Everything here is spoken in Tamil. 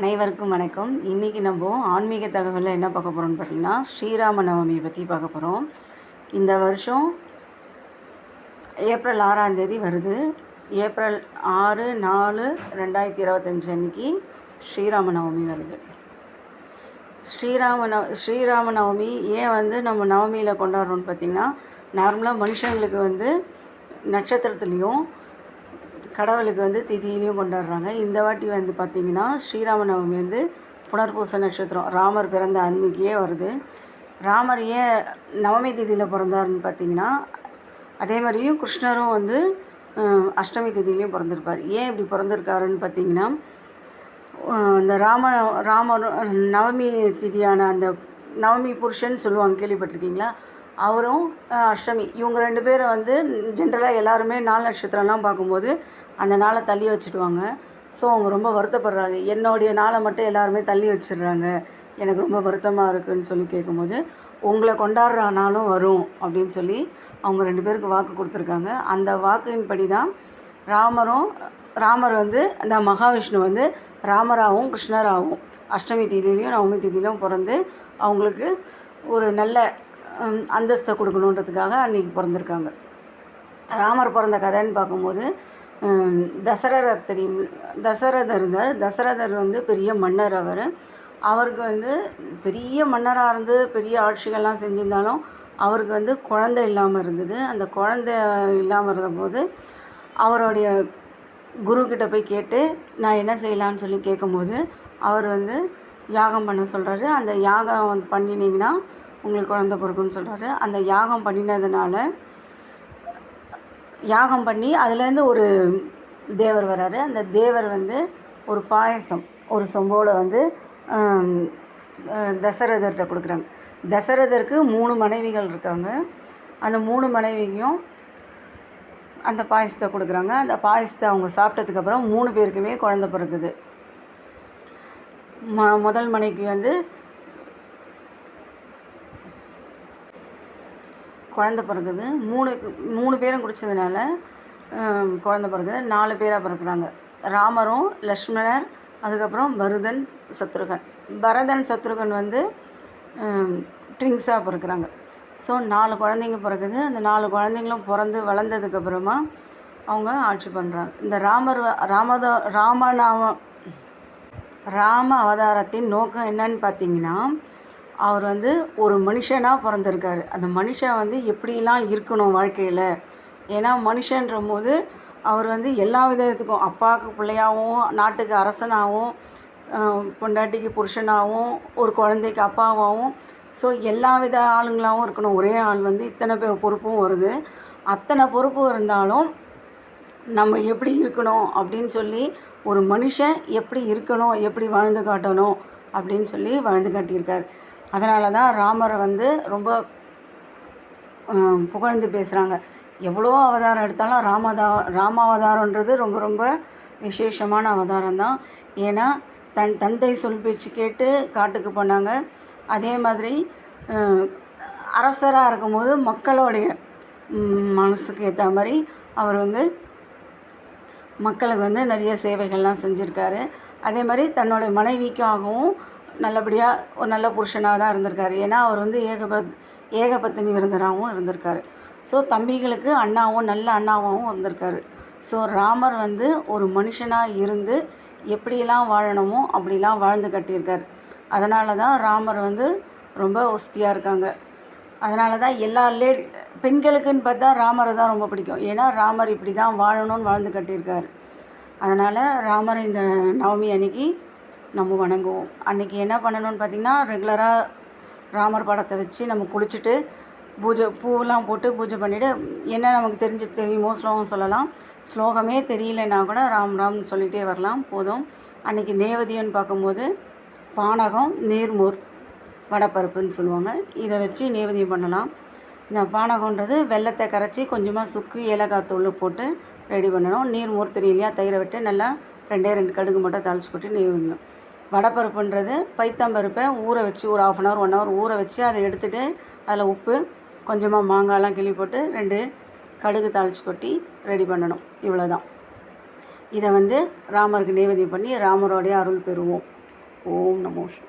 அனைவருக்கும் வணக்கம். இன்றைக்கி நம்ம ஆன்மீக தகவலில் என்ன பார்க்க போகிறோம்னு பார்த்திங்கன்னா ஸ்ரீராம நவமியை பற்றி பார்க்க போகிறோம் இந்த வருஷம் ஏப்ரல் ஆறாந்தேதி வருது. ஏப்ரல் ஆறு நாலு ரெண்டாயிரத்தி இருபத்தஞ்சி அன்னைக்கு ஸ்ரீராம நவமி வருது. ஸ்ரீராம நவ ஸ்ரீராம நவமி ஏன் வந்து நம்ம நவமியில் கொண்டாடுறோம்னு பார்த்திங்கன்னா நார்மலாக மனுஷங்களுக்கு வந்து நட்சத்திரத்துலேயும் கடவுளுக்கு வந்து திதியிலையும் கொண்டாடுறாங்க. இந்த வாட்டி வந்து பார்த்திங்கன்னா ஸ்ரீராம நவமி வந்து புனர்பூச நட்சத்திரம் ராமர் பிறந்த அன்னைக்கே வருது. ராமர் ஏன் நவமி திதியில் பிறந்தாருன்னு பார்த்தீங்கன்னா அதே மாதிரியும் கிருஷ்ணரும் வந்து அஷ்டமி திதியிலையும் பிறந்திருப்பார். ஏன் இப்படி பிறந்திருக்காருன்னு பார்த்தீங்கன்னா இந்த ராம ராமர் நவமி திதியான அந்த நவமி புருஷன் சொல்லுவாங்க கேள்விப்பட்டிருக்கீங்களா? அவரும் அஷ்டமி. இவங்க ரெண்டு பேரும் வந்து ஜென்ரலாக எல்லாருமே நாலு நட்சத்திரம்லாம் பார்க்கும்போது அந்த நாளை தள்ளி வச்சுடுவாங்க. ஸோ அவங்க ரொம்ப வருத்தப்படுறாங்க. என்னுடைய நாளை மட்டும் எல்லாருமே தள்ளி வச்சிடுறாங்க. எனக்கு ரொம்ப வருத்தமாக இருக்குன்னு சொல்லி கேட்கும்போது உங்களை கொண்டாடுற நாளும் வரும் அப்படின்னு சொல்லி அவங்க ரெண்டு பேருக்கு வாக்கு கொடுத்துருக்காங்க. அந்த வாக்கின்படி தான் ராமரும் ராமர் வந்து அந்த மகாவிஷ்ணு வந்து ராமராகவும் கிருஷ்ணராகவும் அஷ்டமி தேதியிலையும் நவமி தேதியிலும் பிறந்து அவங்களுக்கு ஒரு நல்ல அந்தஸ்தை கொடுக்கணுன்றதுக்காக அன்றைக்கி பிறந்திருக்காங்க. ராமர் பிறந்த கதைன்னு பார்க்கும்போது தசரதர் தெரியும். தசரதர் இருந்தார். தசரதர் வந்து பெரிய மன்னர் அவர். அவருக்கு வந்து பெரிய மன்னராக இருந்து பெரிய ஆட்சிகள்லாம் செஞ்சிருந்தாலும் அவருக்கு வந்து குழந்தை இல்லாமல் இருந்தது. அந்த குழந்தை இல்லாமல் இருந்தபோது அவருடைய குருக்கிட்ட போய் கேட்டு நான் என்ன செய்யலான்னு சொல்லி கேட்கும்போது அவர் வந்து யாகம் பண்ண சொல்கிறாரு அந்த யாகம் வந்து பண்ணினீங்கன்னா உங்களுக்கு குழந்த பிறக்கும்னு சொல்கிறாரு அந்த யாகம் பண்ணினதுனால யாகம் பண்ணி அதுலேருந்து ஒரு தேவர் வராரு. அந்த தேவர் வந்து ஒரு பாயசம் ஒரு சொம்போட வந்து தசரதர்கிட்ட கொடுக்குறாங்க. தசரதருக்கு மூணு மனைவிகள் இருக்காங்க. அந்த மூணு மனைவிக்கும் அந்த பாயசத்தை கொடுக்குறாங்க. அந்த பாயசத்தை அவங்க சாப்பிட்டதுக்கப்புறம் மூணு பேருக்குமே குழந்த பிறக்குது. ம முதல் மனைக்கு வந்து குழந்த பிறகுது மூணு மூணு பேரும் குடித்ததுனால குழந்த பிறகுது நாலு பேராக பிறக்குறாங்க. ராமரும் லக்ஷ்மணர் அதுக்கப்புறம் பரதன் சத்ருகன். பரதன் சத்ருகன் வந்து ட்விங்ஸாக பிறக்குறாங்க. ஸோ நாலு குழந்தைங்க பிறக்குது. அந்த நாலு குழந்தைங்களும் பிறந்து வளர்ந்ததுக்கப்புறமா அவங்க ஆட்சி பண்ணுறாங்க இந்த ராமர் வ- ராமதா ராமநாம ராம அவதாரத்தின் நோக்கம் என்னன்னு பார்த்தீங்கன்னா அவர் வந்து ஒரு மனுஷனாக பிறந்திருக்காரு. அந்த மனுஷன் வந்து எப்படிலாம் இருக்கணும் வாழ்க்கையில்? ஏன்னா மனுஷன்ற போது அவர் வந்து எல்லா விதத்துக்கும் அப்பாவுக்கு பிள்ளையாகவும் நாட்டுக்கு அரசனாகவும் பொண்டாட்டிக்கு புருஷனாகவும் ஒரு குழந்தைக்கு அப்பாவாகவும் ஸோ எல்லா வித ஆளுங்களாகவும் இருக்கணும். ஒரே ஆள் வந்து இத்தனை பேர் பொறுப்பும் வருது. அத்தனை பொறுப்பு இருந்தாலும் நம்ம எப்படி இருக்கணும் அப்படின்னு சொல்லி ஒரு மனுஷன் எப்படி இருக்கணும் எப்படி வாழ்ந்து காட்டணும் அப்படின்னு சொல்லி வாழ்ந்து காட்டியிருக்கார். அதனால தான் ராமரை வந்து ரொம்ப புகழ்ந்து பேசுகிறாங்க எவ்வளோ அவதாரம் எடுத்தாலும் ராமதா ராமாவதாரன்றது ரொம்ப ரொம்ப விசேஷமான அவதாரம் தான் ஏன்னா தன் தந்தை சொல் பேச்சு கேட்டு காட்டுக்கு போனாங்க. அதே மாதிரி அரசராக இருக்கும்போது மக்களுடைய மனசுக்கு ஏற்ற மாதிரி அவர் வந்து மக்களுக்கு வந்து நிறைய சேவைகள்லாம் செஞ்சுருக்காரு. அதே மாதிரி தன்னுடைய மனைவிக்காகவும் நல்லபடியாக ஒரு நல்ல புருஷனாக தான் இருந்திருக்காரு. ஏன்னா அவர் வந்து ஏகபத் ஏகபத்தினி விருந்தராகவும் இருந்திருக்காரு. ஸோ தம்பிகளுக்கு அண்ணாவும் நல்ல அண்ணாவாகவும் இருந்திருக்காரு. ஸோ ராமர் வந்து ஒரு மனுஷனாக இருந்து எப்படியெல்லாம் வாழணுமோ அப்படிலாம் வாழ்ந்து கட்டியிருக்கார். அதனால தான் ராமர் வந்து ரொம்ப ஒஸ்தியாக இருக்காங்க. அதனால தான் எல்லா லே பெண்களுக்குன்னு பார்த்தா ராமரை தான் ரொம்ப பிடிக்கும். ஏன்னா ராமர் இப்படி தான் வாழணும்னு வாழ்ந்து கட்டியிருக்காரு. அதனால் ராமரை இந்த நவமி அன்னைக்கு நம்ம வணங்குவோம். அன்றைக்கி என்ன பண்ணணும்னு பார்த்திங்கன்னா ரெகுலராக ராமர் படத்தை வச்சு நம்ம குளிச்சுட்டு பூஜை பூவெல்லாம் போட்டு பூஜை பண்ணிவிட்டு என்ன நமக்கு தெரிஞ்சு தெரியுமோ ஸ்லோகம் சொல்லலாம். ஸ்லோகமே தெரியலன்னா கூட ராம் ராம்னு சொல்லிகிட்டே வரலாம். போதும். அன்றைக்கி நேவதியன்னு பார்க்கும்போது பானகம் நீர்மோர் வடைப்பருப்புன்னு சொல்லுவாங்க. இதை வச்சு நேவதியம் பண்ணலாம். இந்த பானகன்றது வெள்ளத்தை கரைச்சி கொஞ்சமாக சுக்கு ஏலக்காய் தூள் போட்டு ரெடி பண்ணணும். நீர் மோர் தெரியலையா? தயிரை விட்டு நல்லா ரெண்டே ரெண்டு கடுகு மட்டும் தாளிச்சு கொட்டி நெய்விடணும் வடைப்பருப்புன்றது பைத்தம்பருப்பை ஊற வச்சு ஒரு half an hour one hour ஊற வச்சு அதை எடுத்துகிட்டு அதில் உப்பு கொஞ்சமாக மாங்காய்லாம் கிள்ளி போட்டு ரெண்டு கடுகு தாளிச்சு கொட்டி ரெடி பண்ணணும். இவ்வளோ தான் இதை வந்து ராமருக்கு நைவேத்தியம் பண்ணி ராமரோடைய அருள் பெறுவோம். ஓம் நமோஷன்